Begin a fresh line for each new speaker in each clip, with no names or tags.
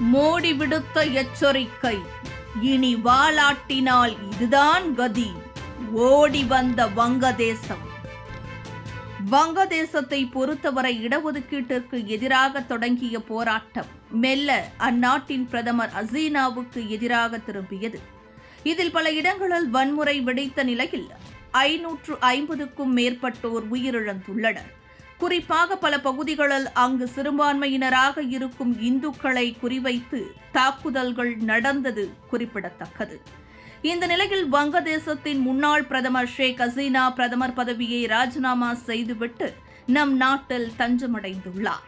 மோடி விடுத்த எச்சரிக்கை. இனி வாலாட்டினால் இதுதான் கதி. ஓடி வந்த வங்கதேசம். வங்கதேசத்தை பொறுத்தவரை இடஒதுக்கீட்டிற்கு எதிராக தொடங்கிய போராட்டம் மெல்ல அந்நாட்டின் பிரதமர் அசீனாவுக்கு எதிராக திரும்பியது. இதில் பல இடங்களில் வன்முறை வெடித்த நிலையில் ஐநூற்று ஐம்பதுக்கும் மேற்பட்டோர் உயிரிழந்துள்ளனர். குறிப்பாக பல பகுதிகளில் அங்கு சிறுபான்மையினராக இருக்கும் இந்துக்களை குறிவைத்து தாக்குதல்கள் நடந்தது குறிப்பிடத்தக்கது. இந்த நிலையில் வங்கதேசத்தின் முன்னாள் பிரதமர் ஷேக் ஹசீனா பிரதமர் பதவியை ராஜினாமா செய்துவிட்டு நம் நாட்டில் தஞ்சமடைந்துள்ளார்.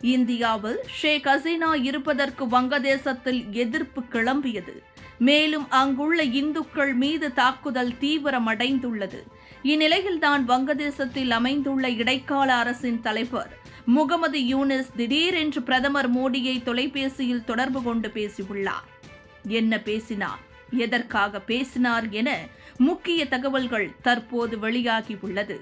இந்தியாவில் ஷேக் ஹசீனா இருப்பதற்கு வங்கதேசத்தில் எதிர்ப்பு கிளம்பியது மேலும் அங்குள்ள இந்துக்கள் மீது தாக்குதல் தீவிரமடைந்துள்ளது. இந்நிலையில்தான் வங்கதேசத்தில் அமைந்துள்ள இடைக்கால அரசின் தலைவர் முகமது யூனிஸ் திடீரென்று பிரதமர் மோடியை தொலைபேசியில் தொடர்பு கொண்டு பேசியுள்ளார். என்ன பேசினார்? எதற்காக பேசினார் என முக்கிய தகவல்கள் தற்போது வெளியாகியுள்ளது.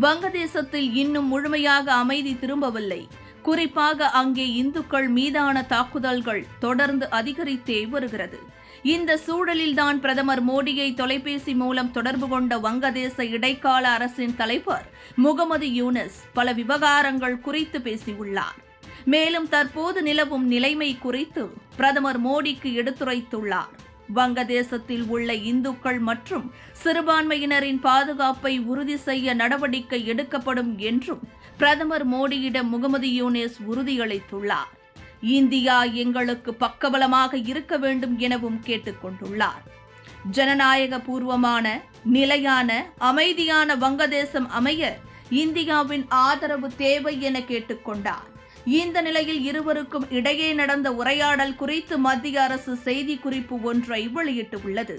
வங்கதேசத்தில் இன்னும் முழுமையாக அமைதி திரும்பவில்லை. குறிப்பாக அங்கே இந்துக்கள் மீதான தாக்குதல்கள் தொடர்ந்து அதிகரித்தே வருகிறது. இந்த சூழலில்தான் பிரதமர் மோடியை தொலைபேசி மூலம் தொடர்பு கொண்ட வங்கதேச இடைக்கால அரசின் தலைவர் முகமது யூனஸ் பல விவகாரங்கள் குறித்து பேசியுள்ளார். மேலும் தற்போது நிலவும் நிலைமை குறித்து பிரதமர் மோடிக்கு எடுத்துரைத்துள்ளார். வங்கதேசத்தில் உள்ள இந்துக்கள் மற்றும் சிறுபான்மையினரின் பாதுகாப்பை உறுதி செய்ய நடவடிக்கை எடுக்கப்படும் என்றும் பிரதமர் மோடியிடம் முகமது யூனேஸ் உறுதியளித்துள்ளார். இந்தியா எங்களுக்கு பக்கபலமாக இருக்க வேண்டும் எனவும் கேட்டுக்கொண்டுள்ளார். ஜனநாயக பூர்வமான நிலையான அமைதியான வங்கதேசம் அமைய இந்தியாவின் ஆதரவு தேவை என கேட்டுக்கொண்டார். இந்த நிலையில் இருவருக்கும் இடையே நடந்த உரையாடல் குறித்து மத்திய அரசு செய்திக்குறிப்பு ஒன்றை வெளியிட்டுள்ளது.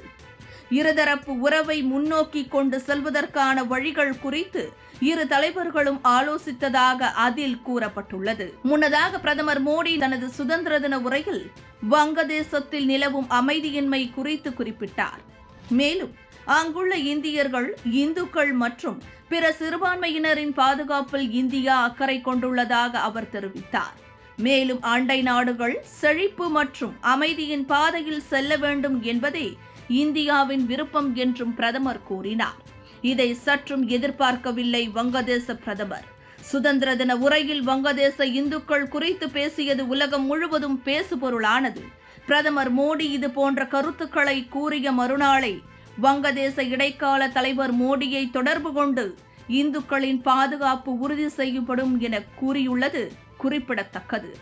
இருதரப்பு உறவை முன்னோக்கி கொண்டு செல்வதற்கான வழிகள் குறித்து இரு தலைவர்களும் ஆலோசித்ததாக அதில் கூறப்பட்டுள்ளது. முன்னதாக பிரதமர் மோடி தனது சுதந்திர தின உரையில் வங்கதேசத்தில் நிலவும் அமைதியின்மை குறித்து குறிப்பிட்டார். மேலும் அங்குள்ள இந்தியர்கள் இந்துக்கள் மற்றும் பிற சிறுபான்மையினரின் பாதுகாப்பில் இந்தியா அக்கறை கொண்டுள்ளதாக அவர் தெரிவித்தார். மேலும் அண்டை நாடுகள் செழிப்பு மற்றும் அமைதியின் பாதையில் செல்ல வேண்டும் என்பதே இந்தியாவின் விருப்பம் என்றும் பிரதமர் கூறினார். இதை சற்றும் எதிர்பார்க்கவில்லை வங்கதேச பிரதமர். சுதந்திர தின உரையில் வங்கதேச இந்துக்கள் குறித்து பேசியது உலகம் முழுவதும் பேசுபொருளானது. பிரதமர் மோடி இது போன்ற கருத்துக்களை கூறிய மறுநாளை வங்கதேச இடைக்கால தலைவர் மோடியை தொடர்பு கொண்டு இந்துக்களின் பாதுகாப்பு உறுதி செய்யப்படும் என கூறியுள்ளது குறிப்பிடத்தக்கது.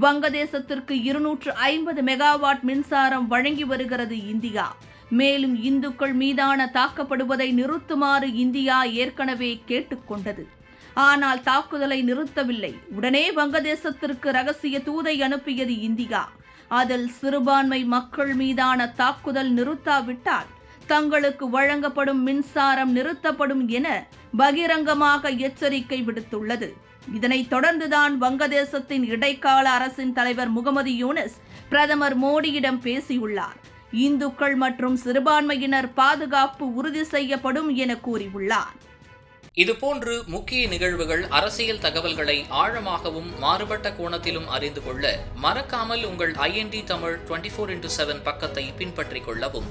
வங்கதேசத்திற்கு இருநூற்று ஐம்பது மெகாவாட் மின்சாரம் வழங்கி வருகிறது இந்தியா. மேலும் இந்துக்கள் மீதான தாக்கப்படுவதை நிறுத்துமாறு இந்தியா ஏற்கனவே கேட்டுக்கொண்டது. ஆனால் தாக்குதலை நிறுத்தவில்லை. உடனே வங்கதேசத்திற்கு ரகசிய தூதை அனுப்பியது இந்தியா. அதில் சிறுபான்மை மக்கள் மீதான தாக்குதல் நிறுத்தாவிட்டால் தங்களுக்கு வழங்கப்படும் மின்சாரம் நிறுத்தப்படும் என பகிரங்கமாக எச்சரிக்கை விடுத்துள்ளது. இதனைத் தொடர்ந்துதான் வங்கதேசத்தின் இடைக்கால அரசின் தலைவர் முகமது யூனஸ் பிரதமர் மோடியிடம் பேசியுள்ளார். இந்துக்கள் மற்றும் சிறுபான்மையினர் பாதுகாப்பு உறுதி செய்யப்படும் என கூறியுள்ளார்.
இதுபோன்று முக்கிய நிகழ்வுகள் அரசியல் தகவல்களை ஆழமாகவும் மாறுபட்ட கோணத்திலும் அறிந்து கொள்ள மறக்காமல் உங்கள் IND Tamil twenty four into seven பக்கத்தை பின்பற்றிக் கொள்ளவும்.